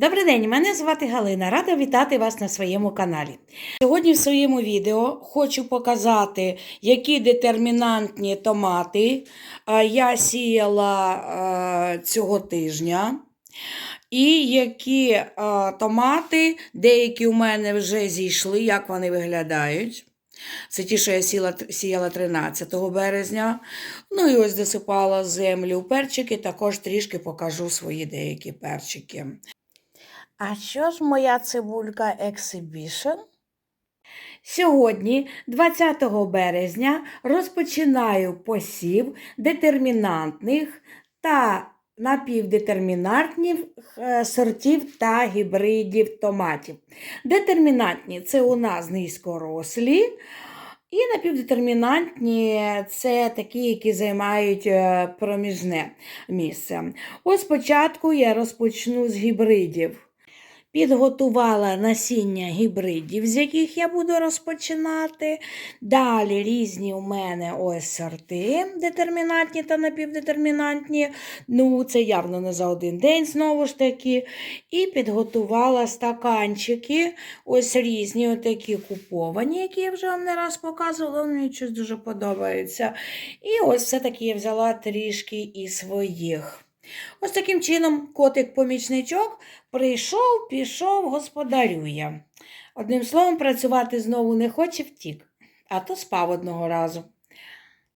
Добрий день, мене звати Галина. Рада вітати вас на своєму каналі. Сьогодні в своєму відео хочу показати, які детермінантні томати я сіяла цього тижня. І які томати, деякі у мене вже зійшли, як вони виглядають. Це ті, що я сіла, сіяла 13 березня. Ну і ось досипала землю перчики, також трішки покажу свої деякі перчики. А що ж моя цибулька Exhibition? Сьогодні, 20 березня, розпочинаю посів детермінантних та напівдетермінантних е, сортів та гібридів томатів. Детермінантні це у нас низькорослі. І напівдетермінантні це такі, які займають е, проміжне місце. Ось спочатку я розпочну з гібридів. Підготувала насіння гібридів, з яких я буду розпочинати. Далі різні у мене ось сорти, детермінантні та напівдетермінантні. Ну, це явно не за один день, знову ж таки. І підготувала стаканчики, ось різні, отакі куповані, які я вже вам не раз показувала, мені щось дуже подобається. І ось все-таки я взяла трішки і своїх. Ось таким чином котик-помічничок прийшов, пішов, господарює. Одним словом, працювати знову не хоче, втік, а то спав одного разу.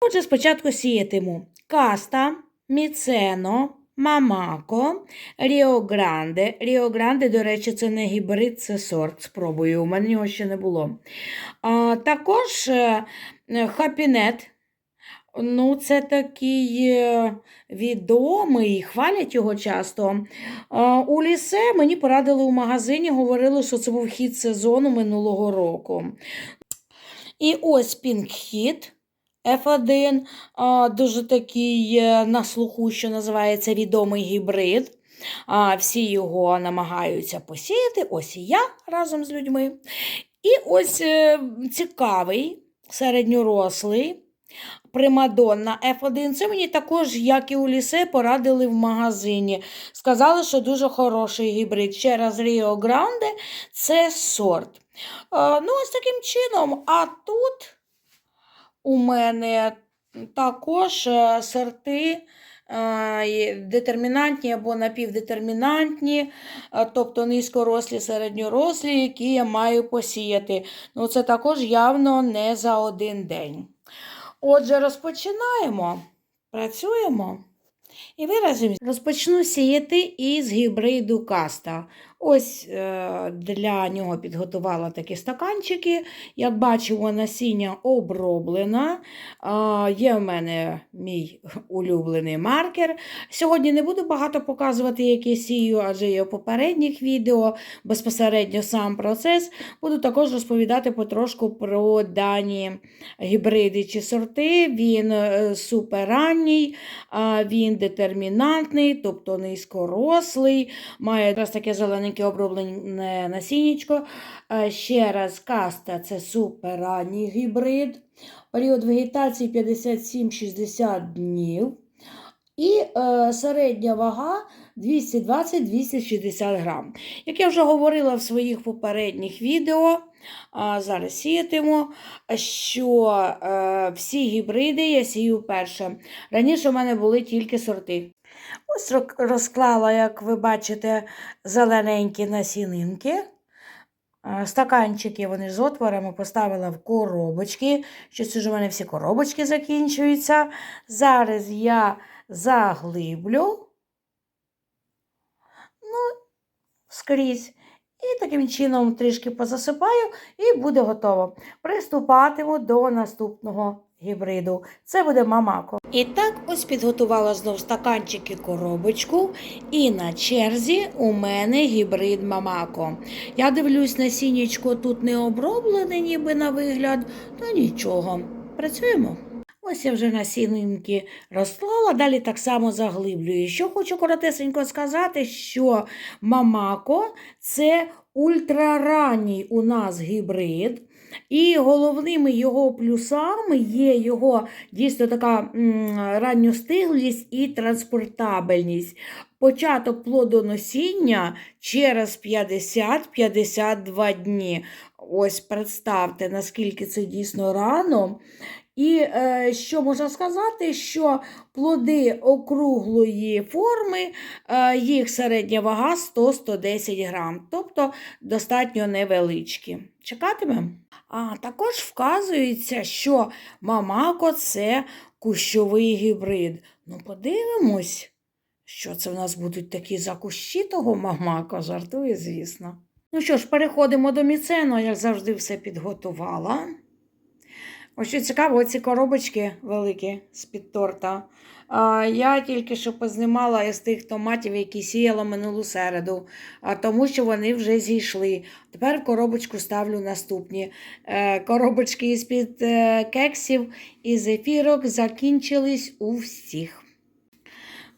Отже, спочатку сіятиму каста, міцено, мамако, Ріо Гранде. Ріо Гранде, до речі, це не гібрид, це сорт. Спробую, у мене його ще не було. А, також е, хапінет. Ну, це такий е, відомий, хвалять його часто. У лісе мені порадили у магазині, говорили, що це був хід сезону минулого року. І ось Hit F1, дуже такий е, на слуху, що називається відомий гібрид. Всі його намагаються посіяти, ось і я разом з людьми. І ось е, цікавий, середньорослий. Примадонна F1. Це мені також, як і у лісе, порадили в магазині. Сказали, що дуже хороший гібрид. Ще раз Rio Grande це сорт. Е, Ну, ось таким чином. А тут у мене також е, сорти. е, Детермінантні або напівдетермінантні, тобто низькорослі, середньорослі, які я маю посіяти. Ну, Це також явно не за один день. Отже, розпочинаємо, працюємо. І виразимо. Розпочну сіяти із гібриду каста. Ось е, для нього підготувала такі стаканчики. Як бачимо, насіння оброблено. Е, є в мене мій улюблений маркер. Сьогодні не буду багато показувати, які сію, адже є в попередніх відео, безпосередньо сам процес. Буду також розповідати потрошку про дані гібриди чи сорти. Він е, суперранній, він детермінантний, тобто низькорослий, має якраз таке зелененьке оброблене насіннячко. Е, Ще раз, каста це суперранній гібрид. Період вегетації 57-60 днів. І е, середня вага 220-260 грам. Як я вже говорила в своїх попередніх відео, а зараз сіятиму, що е, всі гібриди я сію вперше. Раніше в мене були тільки сорти. Ось розклала, як ви бачите, зелененькі насінинки. Стаканчики вони з отворами поставила в коробочки. Щось уже в мене всі коробочки закінчуються. Зараз я заглиблю ну, скрізь. І таким чином трішки позасипаю, і буде готово. Приступатиму до наступного гібриду. Це буде мамако. І так ось підготувала знов стаканчики коробочку. І на черзі у мене гібрид мамако. Я дивлюсь, насіннячко тут не оброблене, ніби на вигляд, то нічого. Працюємо. Ось я вже насінинки розклала, далі так само заглиблюю. Що хочу коротесенько сказати, що Мамако це ультраранній у нас гібрид. І головними його плюсами є його дійсно така ранньостиглість і транспортабельність. Початок плодоносіння через 50-52 дні. Ось представте, наскільки це дійсно рано. І е, що можна сказати, що плоди округлої форми, е, їх середня вага 100-110 грам, тобто достатньо невеличкі. Чекатимемо? А також вказується, що мамако це кущовий гібрид. Ну, подивимось, що це в нас будуть такі за кущі того мамако, жартую, звісно. Ну що ж, переходимо до міцену, я завжди все підготувала. Ось що цікаво, ці коробочки великі з-під торта. Я тільки що познімала із тих томатів, які сіяла минулу середу, тому що вони вже зійшли. Тепер коробочку ставлю наступні. Е, коробочки із-під е, кексів і зефірок закінчились у всіх.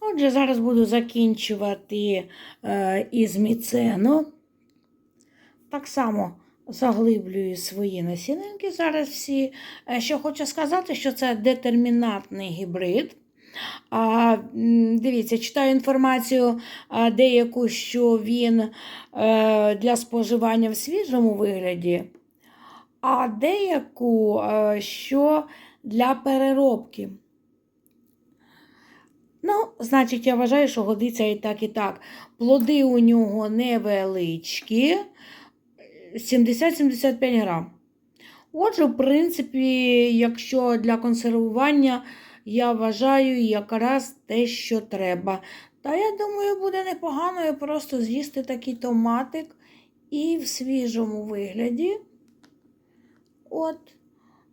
Отже, зараз буду закінчувати е, із міцену. Так само заглиблюю свої насінинки зараз всі. Е, Що хочу сказати, що це детермінантний гібрид. А, дивіться, читаю інформацію деяку, що він е, для споживання в свіжому вигляді, а деяку, е, що для переробки. Ну, значить, я вважаю, що годиться і так, і так. Плоди у нього невеличкі, 70-75 грам. Отже, в принципі, якщо для консервування, я вважаю якраз те, що треба. Та я думаю, буде непогано просто з'їсти такий томатик і в свіжому вигляді. От.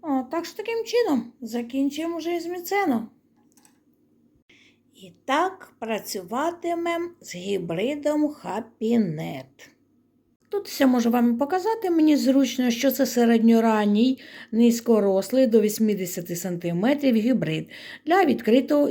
О, так що таким чином закінчуємо вже із міценом. І так працюватимемо з гібридом HappyNet. Тут все можу вам показати. Мені зручно, що це середньоранній, низькорослий до 80 см гібрид для відкритого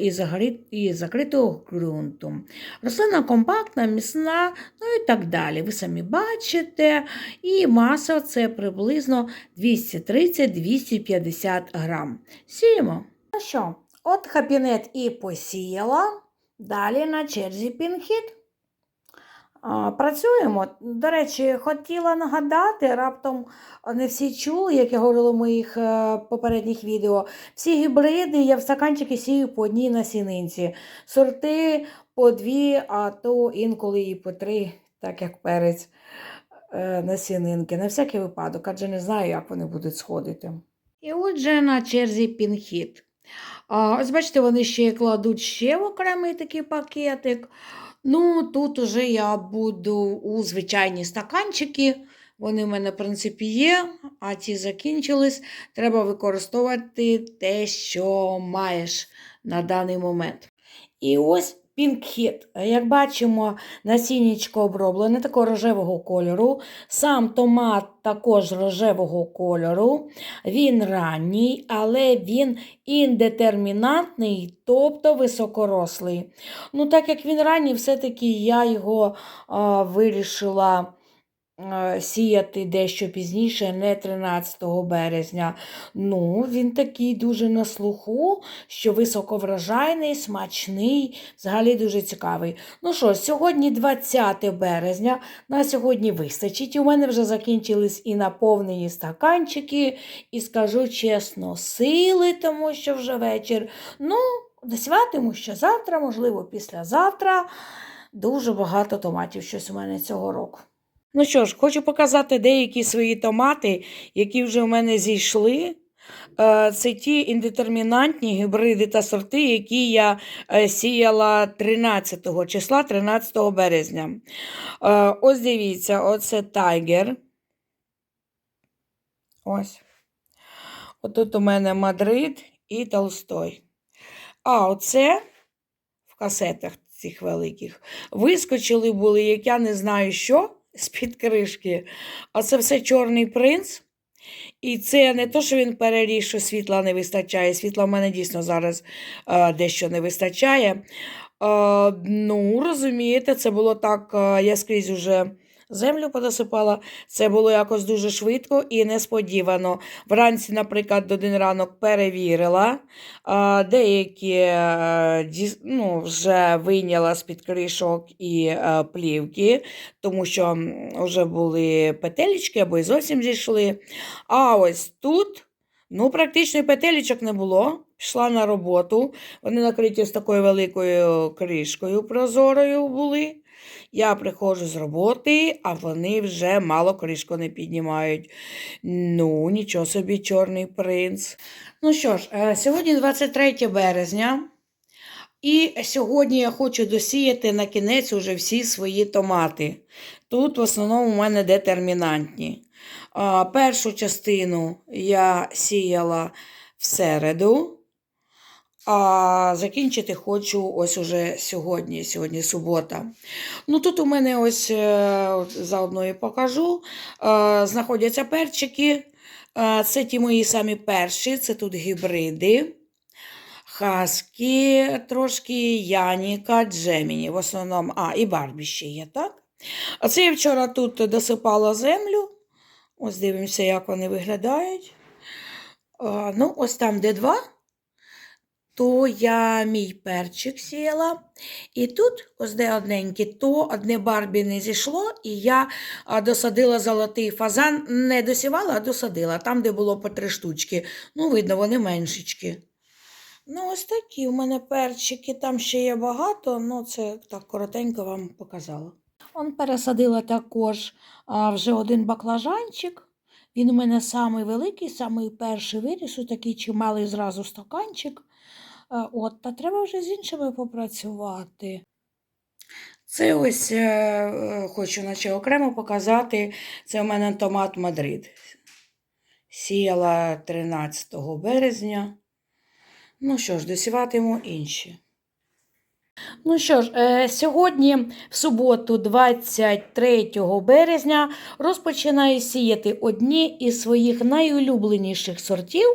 і, закритого ґрунту. Рослина компактна, міцна, ну і так далі. Ви самі бачите. І маса це приблизно 230-250 грам. Сіємо. Ну що, от хапінет і посіяла. Далі на черзі пінхід. Працюємо. До речі, хотіла нагадати, раптом не всі чули, як я говорила в моїх е, попередніх відео. Всі гібриди я в стаканчики сію по одній насінинці. Сорти по дві, а то інколи і по три, так як перець е, насінинки. На всякий випадок, адже не знаю, як вони будуть сходити. І отже, на черзі пінхід. Ось бачите, вони ще кладуть ще в окремий такий пакетик. Ну, тут уже я буду у звичайні стаканчики. Вони в мене, в принципі, є, а ці закінчились. Треба використовувати те, що маєш на даний момент. І ось пінкхіт. Як бачимо, насіннячко оброблене такого рожевого кольору. Сам томат також рожевого кольору. Він ранній, але він індетермінантний, тобто високорослий. Ну, так як він ранній, все-таки я його а, вирішила сіяти дещо пізніше, не 13 березня. Ну, він такий дуже на слуху, що високоврожайний, смачний, взагалі дуже цікавий. Ну що, сьогодні 20 березня, на сьогодні вистачить. У мене вже закінчились і наповнені стаканчики, і скажу чесно, сили, тому що вже вечір. Ну, досвятиму, що завтра, можливо, післязавтра. Дуже багато томатів щось у мене цього року. Ну що ж, хочу показати деякі свої томати, які вже в мене зійшли. Е, Це ті індетермінантні гібриди та сорти, які я е, сіяла 13 числа, 13 березня. Е, Ось дивіться, оце тайгер. Ось. Отут у мене Мадрид і Толстой. А оце в касетах цих великих вискочили були, як я не знаю що, з-під кришки. А це все чорний принц. І це не то, що він переріс, що світла не вистачає. Світла в мене дійсно зараз е, дещо не вистачає. Е, ну, розумієте, це було так, е, я скрізь уже землю подосипала. Це було якось дуже швидко і несподівано. Вранці, наприклад, один ранок перевірила, деякі е, ну, вже вийняла з-під кришок і е, плівки, тому що вже були петелечки або й зовсім зійшли. А ось тут. Ну, практично і петелечок не було. Пішла на роботу. Вони накриті з такою великою кришкою прозорою були. Я приходжу з роботи, а вони вже мало кришку не піднімають. Ну, нічого собі, чорний принц. Ну що ж, е, сьогодні 23 березня. І сьогодні я хочу досіяти на кінець уже всі свої томати. Тут в основному у мене детермінантні. Першу частину я сіяла в середу, а закінчити хочу ось уже сьогодні, сьогодні субота. Ну тут у мене ось е, заодно і покажу. е, Знаходяться перчики. Е, Це ті мої самі перші, це тут гібриди. Хаскі, трошки Яніка, Джеміні. В основному, а, і Барбі ще є, так? Це я вчора тут досипала землю. Ось дивимося, як вони виглядають. Ну, ось там, де два, то я мій перчик сіяла. І тут, ось де одненький, то одне Барбі не зійшло, і я досадила золотий фазан. Не досівала, а досадила. Там, де було по три штучки. Ну, видно, вони меншечки. Ну, ось такі у мене перчики. Там ще є багато, ну це так коротенько вам показала. Он пересадила також а, вже один баклажанчик. Він у мене самий великий, самий перший виріс, такий чималий зразу стаканчик. А, От, та треба вже з іншими попрацювати. Це ось е, е, хочу наче окремо показати. Це у мене томат Мадрид. Сіяла 13 березня. Ну що ж, досіватиму інші. Ну що ж, е, сьогодні, в суботу, 23 березня, розпочинаю сіяти одні із своїх найулюбленіших сортів.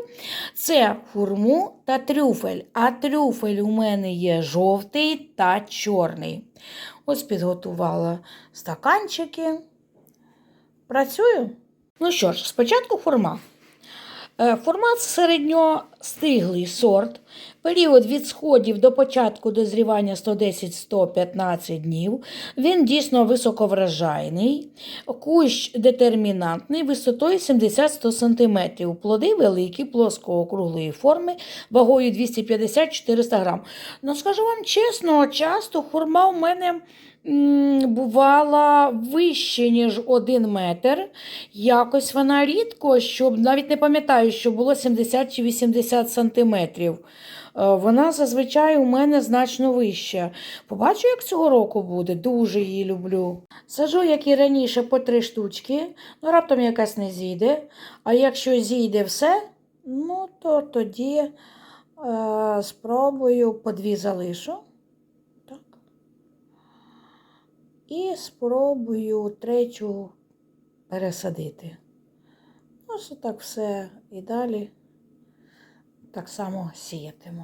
Це хурму та трюфель. А трюфель у мене є жовтий та чорний. Ось підготувала стаканчики. Працюю. Ну що ж, спочатку хурма. Е, Формат середньостиглий сорт. Період від сходів до початку дозрівання 110-115 днів. Він дійсно високовражайний. Кущ детермінантний висотою 70-100 см. Плоди великі, плоско-округлої форми, вагою 250-400 грам. Ну, скажу вам чесно, часто хурма у мене бувала вище, ніж 1 метр. Якось вона рідко, щоб навіть не пам'ятаю, що було 70 чи 80 сантиметрів. Е, Вона зазвичай у мене значно вища. Побачу, як цього року буде. Дуже її люблю. Сажу, як і раніше, по три штучки. Ну, раптом якась не зійде. А якщо зійде все, ну то тоді е, спробую по дві залишу. Так. І спробую третю пересадити. Ось так все і далі так само сіятиму.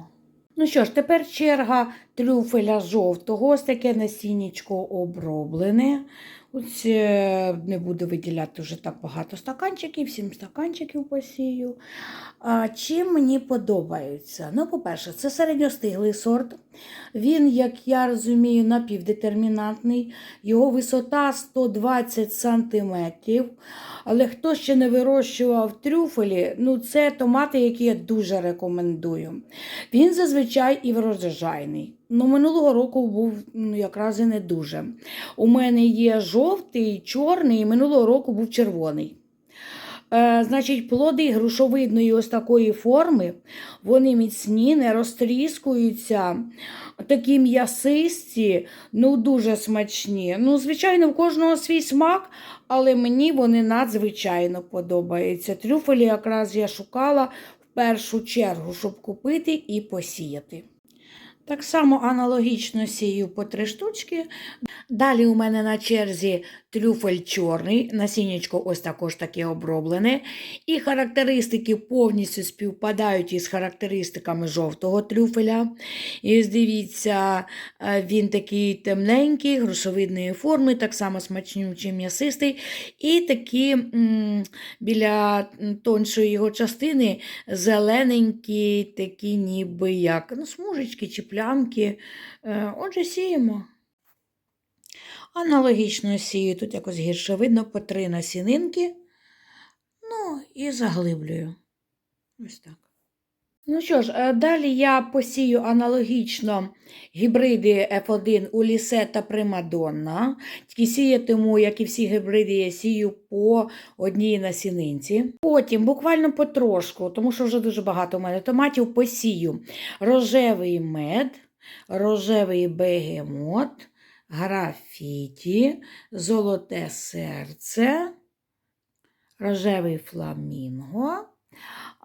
Ну що ж, тепер черга трюфеля жовтого, ось таке насіннячко оброблене. Ось е, не буду виділяти вже так багато стаканчиків, сім стаканчиків посію. А, чим мені подобається? Ну, по-перше, це середньостиглий сорт. Він, як я розумію, напівдетермінантний. Його висота 120 см. Але хто ще не вирощував трюфелі, ну це томати, які я дуже рекомендую. Він зазвичай і врожайний. Ну, минулого року був ну, якраз і не дуже. У мене є жовтий, чорний, і минулого року був червоний. Е, значить, плоди грушовидної ось такої форми, вони міцні, не розтріскуються, такі м'ясисті, ну дуже смачні. Ну, звичайно, в кожного свій смак, але мені вони надзвичайно подобаються. Трюфелі якраз я шукала в першу чергу, щоб купити і посіяти. Так само аналогічно сію по три штучки. Далі у мене на черзі трюфель чорний, насіннячко ось також таке оброблене. І характеристики повністю співпадають із характеристиками жовтого трюфеля. І дивіться, е, він такий темненький, грушовидної форми, так само смачнючий м'ясистий. І такі біля тоншої його частини зелененькі, такі ніби як ну, смужечки чи плямки. Е, Отже, сіємо. Аналогічно сію, тут якось гірше видно по три насінинки. Ну, і заглиблюю. Ось так. Ну що ж, е, далі я посію аналогічно гібриди F1 Улісе та Примадонна. Тільки сіятиму, як і всі гібриди, я сію по одній насінинці. Потім, буквально потрошку, тому що вже дуже багато у мене томатів, посію рожевий мед, рожевий бегемот, графіті, золоте серце, рожевий фламінго.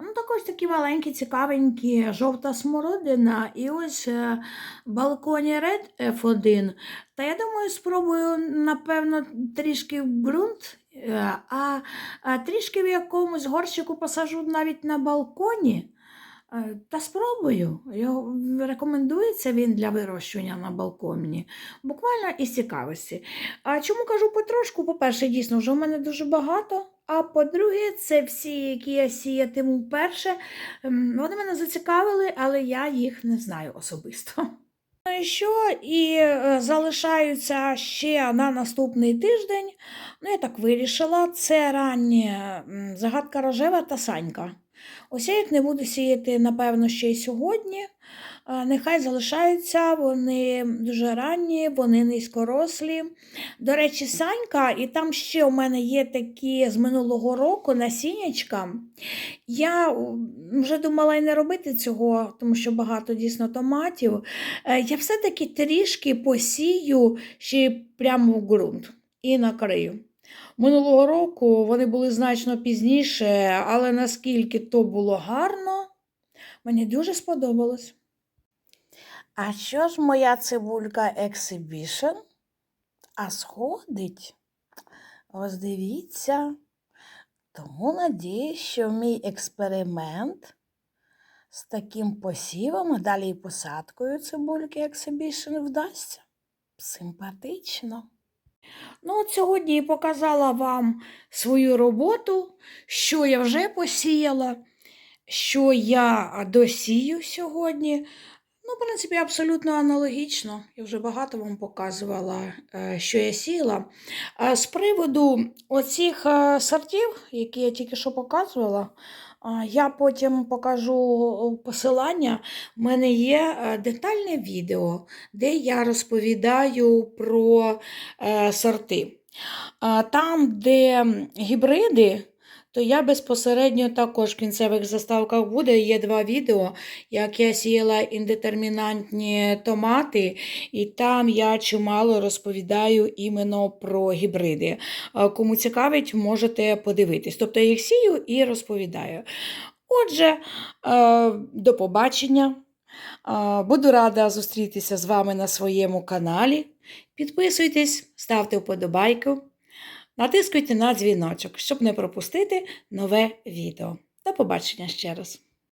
Ну, також такі маленькі, цікавенькі, жовта смородина і ось е, балконі Red F1. Та я думаю, спробую, напевно, трішки в ґрунт, е, а, а трішки в якомусь горщику посажу навіть на балконі. Е, Та спробую. Його рекомендується він для вирощування на балконі. Буквально із цікавості. А чому кажу потрошку? По-перше, дійсно, вже в мене дуже багато. А по-друге, це всі, які я сіятиму вперше. ем, Вони мене зацікавили, але я їх не знаю особисто. Ну і що? І е, залишаються ще на наступний тиждень. Ну, я так вирішила. Це раннє загадка рожева та санька. Їх не буду сіяти, напевно, ще й сьогодні. Нехай залишаються, вони дуже ранні, вони низькорослі. До речі, Санька, і там ще у мене є такі з минулого року насіннячка. Я вже думала і не робити цього, тому що багато дійсно томатів. Е, Я все-таки трішки посію ще прямо в ґрунт і накрию. Минулого року вони були значно пізніше, але наскільки то було гарно, мені дуже сподобалось. А що ж моя цибулька Exhibition? А сходить? Ось дивіться. Тому надіюсь, що мій експеримент з таким посівом, а далі і посадкою цибульки Exhibition вдасться. Симпатично. Ну, от сьогодні і показала вам свою роботу, що я вже посіяла, що я досію сьогодні. Ну, в принципі, абсолютно аналогічно. Я вже багато вам показувала, е, що я сіяла. З приводу оцих е, сортів, які я тільки що показувала, я потім покажу посилання. У мене є е, детальне відео, де я розповідаю про е, сорти. Там, де гібриди, то я безпосередньо також в кінцевих заставках буде. Є два відео, як я сіяла індетермінантні томати, і там я чимало розповідаю іменно про гібриди. Кому цікавить, можете подивитись. Тобто я їх сію і розповідаю. Отже, до побачення. Буду рада зустрітися з вами на своєму каналі. Підписуйтесь, ставте вподобайку, натискуйте на дзвіночок, щоб не пропустити нове відео. До побачення ще раз.